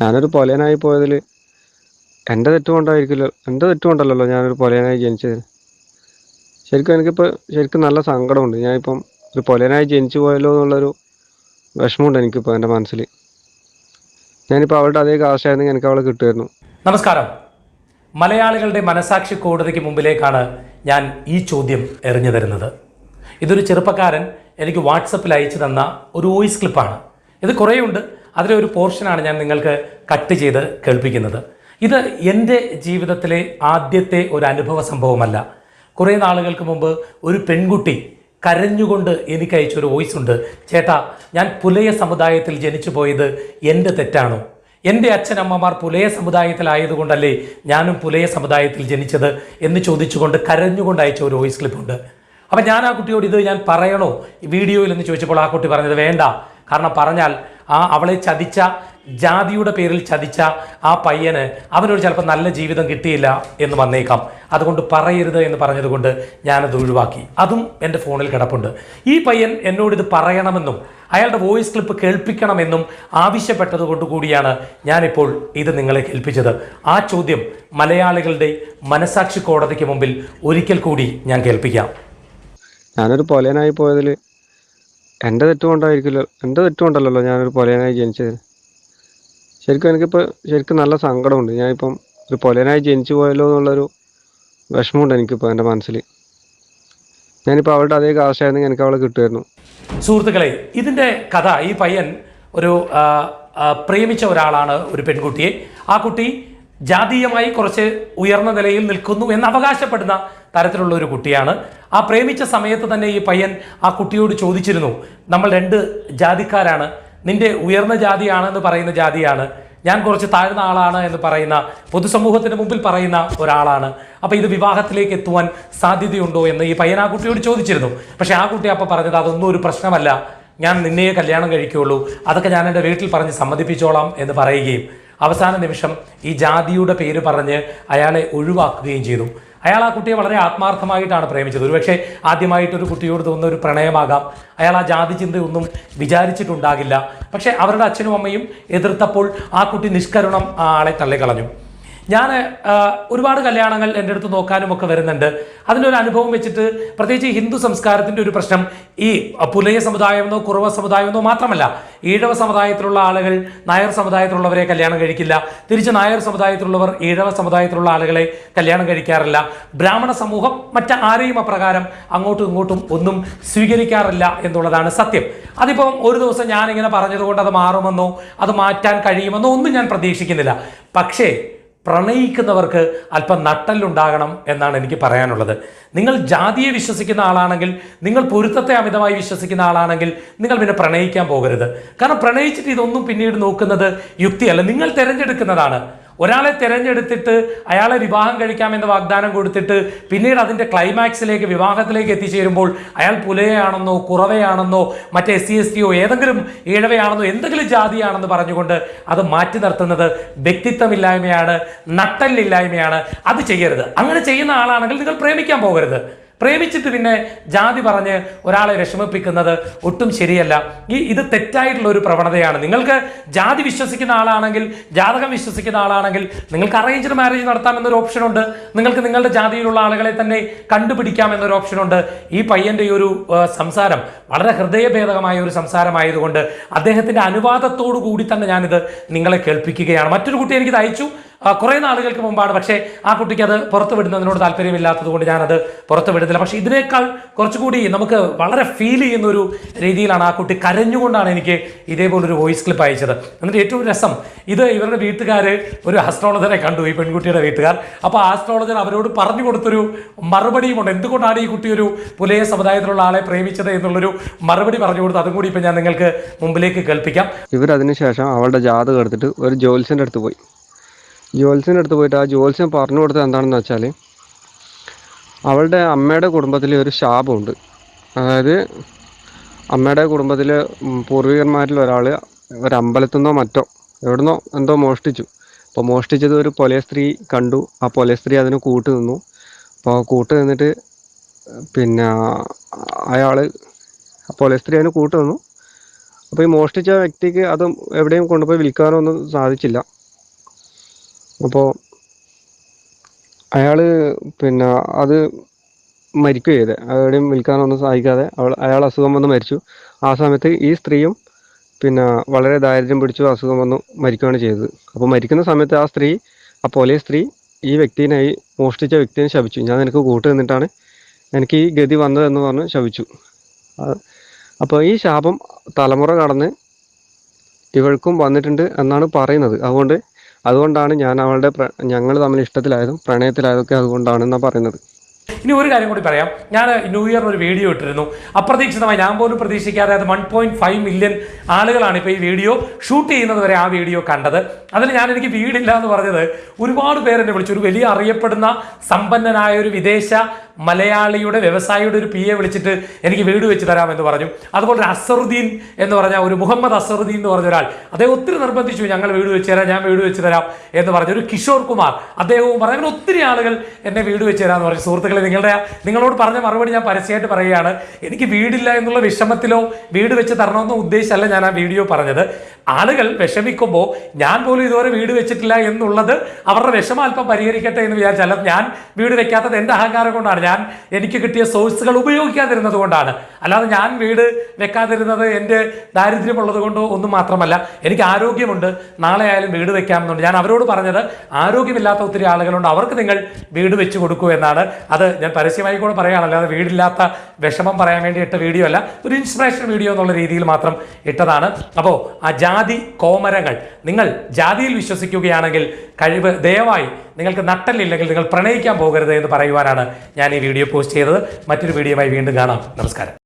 ഞാനൊരു പൊലയനായി പോയതിൽ എന്റെ തെറ്റുകൊണ്ടായിരിക്കില്ല എന്റെ തെറ്റുകൊണ്ടല്ലല്ലോ ഞാനൊരു പൊലയനായി ജനിച്ചത്. ശരിക്കും എനിക്കിപ്പോൾ ശരിക്കും നല്ല സങ്കടമുണ്ട്. ഞാനിപ്പം ഒരു പൊലയനായി ജനിച്ചു പോയല്ലോ എന്നുള്ളൊരു വിഷമമുണ്ട് എനിക്കിപ്പോൾ എന്റെ മനസ്സിൽ ഞാനിപ്പോൾ അവളുടെ അതേ കാശായിരുന്നെങ്കിൽ എനിക്ക് അവളെ കിട്ടുമായിരുന്നു. നമസ്കാരം. മലയാളികളുടെ മനസാക്ഷി കോടതിക്ക് മുമ്പിലേക്കാണ് ഞാൻ ഈ ചോദ്യം എറിഞ്ഞു തരുന്നത്. ഇതൊരു ചെറുപ്പക്കാരൻ എനിക്ക് വാട്സപ്പിൽ അയച്ചു തന്ന ഒരു വോയിസ് ക്ലിപ്പാണ്. ഇത് കുറേയുണ്ട്. അതിലെ ഒരു പോർഷനാണ് ഞാൻ നിങ്ങൾക്ക് കട്ട് ചെയ്ത് കേൾപ്പിക്കുന്നത്. ഇത് എന്റെ ജീവിതത്തിലെ ആദ്യത്തെ ഒരു അനുഭവ സംഭവമല്ല. കുറേ നാളുകൾക്ക് മുമ്പ് ഒരു പെൺകുട്ടി കരഞ്ഞുകൊണ്ട് എനിക്ക് അയച്ചൊരു വോയിസ് ഉണ്ട്. ചേട്ടാ ഞാൻ പുലയ സമുദായത്തിൽ ജനിച്ചു പോയത് എന്റെ തെറ്റാണോ? എന്റെ അച്ഛനമ്മമാർ പുലയ സമുദായത്തിലായതുകൊണ്ടല്ലേ ഞാനും പുലയ സമുദായത്തിൽ ജനിച്ചത് എന്ന് ചോദിച്ചുകൊണ്ട് കരഞ്ഞുകൊണ്ട് അയച്ച ഒരു വോയിസ് ക്ലിപ്പുണ്ട്. അപ്പം ഞാൻ ആ കുട്ടിയോട് ഇത് ഞാൻ പറയണോ? വീഡിയോയിൽ എന്ന് ചോദിച്ചപ്പോൾ ആ കുട്ടി പറഞ്ഞത് വേണ്ട. കാരണം പറഞ്ഞാൽ ആ അവളെ ചതിച്ച ജാതിയുടെ പേരിൽ ചതിച്ച ആ പയ്യന് അവനൊരു ചിലപ്പോൾ നല്ല ജീവിതം കിട്ടിയില്ല എന്ന് വന്നേക്കാം. അതുകൊണ്ട് പറയരുത് എന്ന് പറഞ്ഞതുകൊണ്ട് ഞാനത് ഒഴിവാക്കി. അതും എന്റെ ഫോണിൽ കിടപ്പുണ്ട്. ഈ പയ്യൻ എന്നോട് ഇത് പറയണമെന്നും അയാളുടെ വോയിസ് ക്ലിപ്പ് കേൾപ്പിക്കണമെന്നും ആവശ്യപ്പെട്ടത് കൊണ്ട് കൂടിയാണ് ഞാനിപ്പോൾ ഇത് നിങ്ങളെ കേൾപ്പിച്ചത്. ആ ചോദ്യം മലയാളികളുടെ മനസാക്ഷി കോടതിക്ക് മുമ്പിൽ ഒരിക്കൽ കൂടി ഞാൻ കേൾപ്പിക്കാം. ഞാനൊരു പൊലയനായി പോയതിൽ എന്റെ തെറ്റ് കൊണ്ടായിരിക്കുമല്ലോ എന്റെ തെറ്റ് കൊണ്ടല്ലല്ലോ ഞാനൊരു പൊലയനായി ജനിച്ചത്. ശരിക്കും എനിക്കിപ്പോൾ ശരിക്കും നല്ല സങ്കടമുണ്ട്. ഞാനിപ്പം ഒരു പൊലയനായി ജനിച്ചു പോയല്ലോ എന്നുള്ളൊരു വിഷമമുണ്ട് എനിക്കിപ്പോൾ എന്റെ മനസ്സിൽ ഞാനിപ്പോൾ അവളുടെ അതേ കാശായിരുന്നെങ്കിൽ എനിക്ക് അവളെ കിട്ടുമായിരുന്നു. സുഹൃത്തുക്കളെ ഇതിന്റെ കഥ ഈ പയ്യൻ ഒരു പ്രേമിച്ച ഒരാളാണ് ഒരു പെൺകുട്ടിയെ. ആ കുട്ടി ജാതീയമായി കുറച്ച് ഉയർന്ന നിലയിൽ നിൽക്കുന്നു എന്ന് അവകാശപ്പെടുന്ന തരത്തിലുള്ള ഒരു കുട്ടിയാണ്. ആ പ്രേമിച്ച സമയത്ത് തന്നെ ഈ പയ്യൻ ആ കുട്ടിയോട് ചോദിച്ചിരുന്നു നമ്മൾ രണ്ട് ജാതിക്കാരാണ്. നിന്റെ ഉയർന്ന ജാതിയാണെന്ന് പറയുന്ന ജാതിയാണ്. ഞാൻ കുറച്ച് താഴ്ന്ന ആളാണ് എന്ന് പറയുന്ന പൊതുസമൂഹത്തിന് മുമ്പിൽ പറയുന്ന ഒരാളാണ്. അപ്പോൾ ഇത് വിവാഹത്തിലേക്ക് എത്തുവാൻ സാധ്യതയുണ്ടോ എന്ന് ഈ പയ്യൻ ആ കുട്ടിയോട് ചോദിച്ചിരുന്നു. പക്ഷേ ആ കുട്ടി അപ്പോൾ പറഞ്ഞത് അതൊന്നും ഒരു പ്രശ്നമല്ല. ഞാൻ നിന്നെയെ കല്യാണം കഴിക്കുകയുള്ളൂ. അതൊക്കെ ഞാൻ എന്റെ വീട്ടിൽ പറഞ്ഞ് സമ്മതിപ്പിച്ചോളാം എന്ന് പറയുകയും അവസാന നിമിഷം ഈ ജാതിയുടെ പേര് പറഞ്ഞ് അയാളെ ഒഴിവാക്കുകയും ചെയ്തു. അയാൾ ആ കുട്ടിയെ വളരെ ആത്മാർത്ഥമായിട്ടാണ് പ്രേമിച്ചത്. ഒരുപക്ഷെ ആദ്യമായിട്ടൊരു കുട്ടിയോട് തോന്നുന്ന ഒരു പ്രണയമാകാം. അയാൾ ആ ജാതി ചിന്തയൊന്നും വിചാരിച്ചിട്ടുണ്ടാകില്ല. പക്ഷേ അവരുടെ അച്ഛനും അമ്മയും എതിർത്തപ്പോൾ ആ കുട്ടി നിഷ്കരുണം ആളെ തള്ളിക്കളഞ്ഞു. ഞാൻ ഒരുപാട് കല്യാണങ്ങൾ എന്റെ അടുത്ത് നോക്കാനും ഒക്കെ വരുന്നുണ്ട്. അതിനൊരു അനുഭവം വെച്ചിട്ട് പ്രത്യേകിച്ച് ഹിന്ദു സംസ്കാരത്തിന്റെ ഒരു പ്രശ്നം ഈ പുലയ സമുദായമെന്നോ കുറവ സമുദായമെന്നോ മാത്രമല്ല ഈഴവ സമുദായത്തിലുള്ള ആളുകൾ നായർ സമുദായത്തിലുള്ളവരെ കല്യാണം കഴിക്കില്ല. തിരിച്ച് നായർ സമുദായത്തിലുള്ളവർ ഈഴവ സമുദായത്തിലുള്ള ആളുകളെ കല്യാണം കഴിക്കാറില്ല. ബ്രാഹ്മണ സമൂഹം മറ്റ് ആരെയും അപ്രകാരം അങ്ങോട്ടും ഇങ്ങോട്ടും ഒന്നും സ്വീകരിക്കാറില്ല എന്നുള്ളതാണ് സത്യം. അതിപ്പം ഒരു ദിവസം ഞാനിങ്ങനെ പറഞ്ഞതുകൊണ്ട് അത് മാറുമെന്നോ അത് മാറ്റാൻ കഴിയുമെന്നോ ഒന്നും ഞാൻ പ്രതീക്ഷിക്കുന്നില്ല. പക്ഷേ പ്രണയിക്കുന്നവർക്ക് അല്പം നട്ടലുണ്ടാകണം എന്നാണ് എനിക്ക് പറയാനുള്ളത്. നിങ്ങൾ ജാതിയെ വിശ്വസിക്കുന്ന ആളാണെങ്കിൽ നിങ്ങൾ പൊരുത്തത്തെ അമിതമായി വിശ്വസിക്കുന്ന ആളാണെങ്കിൽ നിങ്ങൾ പിന്നെ പ്രണയിക്കാൻ പോകരുത്. കാരണം പ്രണയിച്ചിട്ട് ഇതൊന്നും പിന്നീട് നോക്കുന്നത് യുക്തിയല്ല. നിങ്ങൾ തിരഞ്ഞെടുക്കുന്നതാണ്. ഒരാളെ തിരഞ്ഞെടുത്തിട്ട് അയാളെ വിവാഹം കഴിക്കാമെന്ന് വാഗ്ദാനം കൊടുത്തിട്ട് പിന്നീട് അതിന്റെ ക്ലൈമാക്സിലേക്ക് വിവാഹത്തിലേക്ക് എത്തിച്ചേരുമ്പോൾ അയാൾ പുലയാണെന്നോ കുറവയാണെന്നോ മറ്റേ എസ് സി എസ് ടിയോ ഏതെങ്കിലും ഈഴവയാണെന്നോ എന്തെങ്കിലും ജാതിയാണെന്ന് പറഞ്ഞുകൊണ്ട് അത് മാറ്റി നിർത്തുന്നത് വ്യക്തിത്വമില്ലായ്മയാണ് നട്ടല്ലില്ലായ്മയാണ് അത് ചെയ്യരുത്. അങ്ങനെ ചെയ്യുന്ന ആളാണെങ്കിൽ നിങ്ങൾ പ്രേമിക്കാൻ പോകരുത്. പ്രേമിച്ചിട്ട് പിന്നെ ജാതി പറഞ്ഞ് ഒരാളെ വിഷമിപ്പിക്കുന്നത് ഒട്ടും ശരിയല്ല. ഈ ഇത് തെറ്റായിട്ടുള്ള ഒരു പ്രവണതയാണ്. നിങ്ങൾക്ക് ജാതി വിശ്വസിക്കുന്ന ആളാണെങ്കിൽ ജാതകം വിശ്വസിക്കുന്ന ആളാണെങ്കിൽ നിങ്ങൾക്ക് അറേഞ്ച്ഡ് മാരേജ് നടത്താമെന്നൊരു ഓപ്ഷനുണ്ട് നിങ്ങൾക്ക് നിങ്ങളുടെ ജാതിയിലുള്ള ആളുകളെ തന്നെ കണ്ടുപിടിക്കാം എന്നൊരു ഓപ്ഷനുണ്ട് ഈ പയ്യന്റെ ഈ ഒരു സംസാരം വളരെ ഹൃദയഭേദകമായ ഒരു സംസാരമായതുകൊണ്ട് അദ്ദേഹത്തിന്റെ അനുവാദത്തോടു കൂടി തന്നെ ഞാനിത് നിങ്ങളെ കേൾപ്പിക്കുകയാണ്. മറ്റൊരു കുട്ടി എനിക്കിത് അയച്ചു. കുറേ നാളുകൾക്ക് മുമ്പാണ്. പക്ഷേ ആ കുട്ടിക്ക് അത് പുറത്തു വിടുന്നതിനോട് താല്പര്യമില്ലാത്തത് കൊണ്ട് ഞാനത് പുറത്തു വിടുന്നില്ല. പക്ഷേ ഇതിനേക്കാൾ കുറച്ചുകൂടി നമുക്ക് വളരെ ഫീൽ ചെയ്യുന്ന ഒരു രീതിയിലാണ് ആ കുട്ടി കരഞ്ഞുകൊണ്ടാണ് എനിക്ക് ഇതേപോലൊരു വോയിസ് ക്ലിപ്പ് അയച്ചത്. എന്നിട്ട് ഏറ്റവും രസം ഇത് ഇവരുടെ വീട്ടുകാർ ഒരു ആസ്ട്രോളജറെ കണ്ടു ഈ പെൺകുട്ടിയുടെ വീട്ടുകാർ. അപ്പോൾ ആസ്ട്രോളജർ അവരോട് പറഞ്ഞു കൊടുത്തൊരു മറുപടിയുമുണ്ട്. എന്തുകൊണ്ടാണ് ഈ കുട്ടി ഒരു പുലയ സമുദായത്തിലുള്ള ആളെ പ്രേമിച്ചത് എന്നുള്ളൊരു മറുപടി പറഞ്ഞു കൊടുത്ത് അതും കൂടി ഇപ്പം ഞാൻ നിങ്ങൾക്ക് മുമ്പിലേക്ക് കേൾപ്പിക്കാം. ഇവരതിനുശേഷം അവളുടെ ജാതകം എടുത്തിട്ട് ഒരു ജോത്സ്യന്റെ അടുത്ത് പോയി. ജ്യോത്സ്യന്റെ അടുത്ത് പോയിട്ട് ആ ജോത്സ്യം പറഞ്ഞു കൊടുത്തത് എന്താണെന്ന് വെച്ചാൽ അവളുടെ അമ്മയുടെ കുടുംബത്തിൽ ഒരു ശാപമുണ്ട്. അതായത് അമ്മയുടെ കുടുംബത്തിൽ പൂർവികന്മാരിൽ ഒരാൾ ഒരു നിന്നോ മറ്റോ എവിടുന്നോ എന്തോ മോഷ്ടിച്ചു. അപ്പോൾ മോഷ്ടിച്ചത് ഒരു പൊലയ സ്ത്രീ കണ്ടു. ആ പൊലയ സ്ത്രീ അതിന് കൂട്ട് നിന്നു. അപ്പോൾ കൂട്ട് നിന്നിട്ട് പിന്നെ അയാൾ പൊലയ സ്ത്രീ അതിന് കൂട്ട് നിന്നു. അപ്പോൾ ഈ മോഷ്ടിച്ച വ്യക്തിക്ക് അത് എവിടെയും കൊണ്ടുപോയി വിൽക്കാനോ ഒന്നും സാധിച്ചില്ല. അപ്പോൾ അയാൾ പിന്നെ അത് മരിക്കുക ചെയ്തത് എവിടെയും വിൽക്കാനൊന്നും സാധിക്കാതെ അവൾ അയാൾ അസുഖം വന്ന് മരിച്ചു. ആ സമയത്ത് ഈ സ്ത്രീയും പിന്നെ വളരെ ദാരിദ്ര്യം പിടിച്ചു അസുഖം വന്നു മരിക്കുകയാണ് ചെയ്തത്. അപ്പോൾ മരിക്കുന്ന സമയത്ത് ആ സ്ത്രീ ആ പോലീസ് സ്ത്രീ ഈ വ്യക്തിനായി മോഷ്ടിച്ച വ്യക്തിനെ ശപിച്ചു. ഞാൻ നിനക്ക് കൂട്ട് നിന്നിട്ടാണ് എനിക്ക് ഈ ഗതി വന്നതെന്ന് പറഞ്ഞ് ശപിച്ചു. അപ്പോൾ ഈ ശാപം തലമുറ കടന്ന് ഇവൾക്കും വന്നിട്ടുണ്ട് എന്നാണ് പറയുന്നത്. അതുകൊണ്ട് അതുകൊണ്ടാണ് ഞാൻ അവളുടെ ഞങ്ങൾ തമ്മിൽ ഇഷ്ടത്തിലായതും പ്രണയത്തിലായതൊക്കെ അതുകൊണ്ടാണെന്നാണ് പറയുന്നത്. ഇനി ഒരു കാര്യം കൂടി പറയാം. ഞാൻ ന്യൂ ഇയറിന് ഒരു വീഡിയോ ഇട്ടിരുന്നു. അപ്രതീക്ഷിതമായി ഞാൻ പോലും പ്രതീക്ഷിക്കാതെ അത് വൺ പോയിന്റ് ഫൈവ് മില്യൺ ആളുകളാണ് ഇപ്പോൾ ഈ വീഡിയോ ഷൂട്ട് ചെയ്യുന്നത് വരെ ആ വീഡിയോ കണ്ടത്. അതിൽ ഞാൻ എനിക്ക് വീടില്ല എന്ന് പറഞ്ഞത് ഒരുപാട് എന്നെ വിളിച്ചു. ഒരു വലിയ അറിയപ്പെടുന്ന സമ്പന്നനായ ഒരു വിദേശ മലയാളിയുടെ വ്യവസായിയുടെ ഒരു പി എ വിളിച്ചിട്ട് എനിക്ക് വീട് വെച്ച് തരാമെന്ന് പറഞ്ഞു. അതുപോലെ ഒരു അസറുദ്ദീൻ എന്ന് പറഞ്ഞ ഒരു മുഹമ്മദ് അസറുദ്ദീൻ എന്ന് പറഞ്ഞ ഒരാൾ. അദ്ദേഹം ഒത്തിരി നിർബന്ധിച്ചു ഞങ്ങൾ വീട് വെച്ച് തരാം ഞാൻ വീട് വെച്ച് തരാം എന്ന് പറഞ്ഞു ഒരു കിഷോർ കുമാർ. അദ്ദേഹവും പറഞ്ഞു അങ്ങനെ ഒത്തിരി ആളുകൾ എന്നെ വീട് വെച്ച് തരാമെന്ന് പറഞ്ഞു സുഹൃത്തുക്കളെ നിങ്ങളുടെ നിങ്ങളോട് പറഞ്ഞ മറുപടി ഞാൻ പരസ്യമായിട്ട് പറയുകയാണ്. എനിക്ക് വീടില്ല എന്നുള്ള വിഷമത്തിലോ വീട് വെച്ച് തരണമെന്നോ ഉദ്ദേശമല്ല ഞാൻ ആ വീഡിയോ പറഞ്ഞത്. ആളുകൾ വിഷമിക്കുമ്പോൾ ഞാൻ പോലും ഇതുവരെ വീട് വെച്ചിട്ടില്ല എന്നുള്ളത് അവരുടെ വിഷമാൽപ്പം പരിഹരിക്കട്ടെ എന്ന് വിചാരിച്ചാൽ ഞാൻ വീട് വെക്കാത്തത് എന്റെ അഹങ്കാരം കൊണ്ടാണ്. ഞാൻ എനിക്ക് കിട്ടിയ സോഴ്സുകൾ ഉപയോഗിക്കാതിരുന്നത് കൊണ്ടാണ്. അല്ലാതെ ഞാൻ വീട് വെക്കാതിരുന്നത് എന്റെ ദാരിദ്ര്യമുള്ളത് കൊണ്ടോ ഒന്നും മാത്രമല്ല എനിക്ക് ആരോഗ്യമുണ്ട്. നാളെ ആയാലും വീട് വെക്കാമെന്നുണ്ട്. ഞാൻ അവരോട് പറഞ്ഞത് ആരോഗ്യമില്ലാത്ത ഒത്തിരി ആളുകളുണ്ട്. അവർക്ക് നിങ്ങൾ വീട് വെച്ച് കൊടുക്കൂ എന്നാണ്. അത് ഞാൻ പരസ്യമായി കൂടെ പറയുകയാണ് അല്ലാതെ വീടില്ലാത്ത വിഷമം പറയാൻ വേണ്ടി ഇട്ട വീഡിയോ അല്ല ഒരു ഇൻസ്പിറേഷൻ വീഡിയോ എന്നുള്ള രീതിയിൽ മാത്രം ഇട്ടതാണ്. അപ്പോൾ ആ ജാതി കോമരങ്ങൾ നിങ്ങൾ ജാതിയിൽ വിശ്വസിക്കുകയാണെങ്കിൽ കഴിവ് ദയവായി നിങ്ങൾക്ക് നട്ടല്ലില്ലെങ്കിൽ നിങ്ങൾ പ്രണയിക്കാൻ പോകരുത് എന്ന് പറയുവാനാണ് ഞാൻ ഈ വീഡിയോ പോസ്റ്റ് ചെയ്തത്. മറ്റൊരു വീഡിയോയുമായി വീണ്ടും കാണാം. നമസ്കാരം.